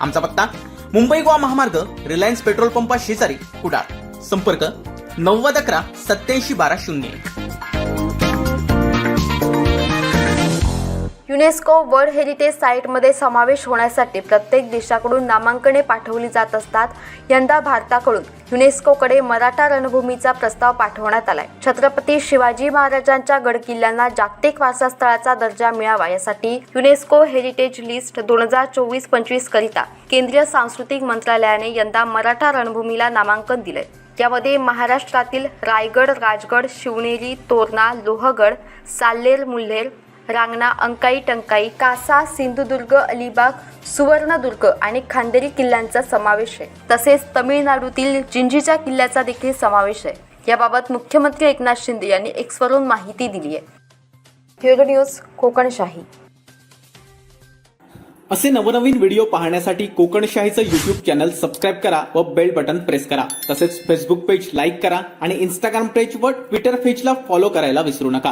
आमचा पत्ता मुंबई गोवा महामार्ग रिलायन्स पेट्रोल पंपा शेजारी कुडाळ. संपर्क नव्वद अकरा सत्याऐंशी बारा शून्य एक. युनेस्को वर्ल्ड हेरिटेज साईटमध्ये समावेश होण्यासाठी प्रत्येक देशाकडून नामांकने पाठवली जात असतात यंदा भारताकडून. युनेस्कोकडे मराठा रणभूमीचा प्रस्ताव पाठवण्यात आलाय. छत्रपती शिवाजी महाराजांच्या गडकिल्ल्यांना जागतिक वारसास्थळाचा दर्जा मिळावा यासाठी युनेस्को हेरिटेज लिस्ट दोन हजार चोवीस पंचवीस करिता केंद्रीय सांस्कृतिक मंत्रालयाने यंदा मराठा रणभूमीला नामांकन दिलंय. यामध्ये महाराष्ट्रातील रायगड राजगड शिवनेरी तोरणा लोहगड साल्लेर मुल्हेर रांगणा अंकाई टंकाई कासा सिंधुदुर्ग अलिबाग सुवर्णदुर्ग आणि खांदेरी किल्ल्यांचा समावेश आहे. तसेच तमिळनाडूतील जिंजीच्या किल्ल्याचा देखील समावेश आहे. याबाबत मुख्यमंत्री एकनाथ शिंदे यांनी एक्सवरून माहिती दिली आहे. हिरो न्यूज कोकणशाही. असे नवनवीन व्हिडिओ पाहण्यासाठी कोकणशाहीचं युट्यूब चॅनल सबस्क्राईब करा व बेल बटन प्रेस करा. तसेच फेसबुक पेज लाईक करा आणि इंस्टाग्राम पेज व ट्विटर पेजला फॉलो करायला विसरू नका.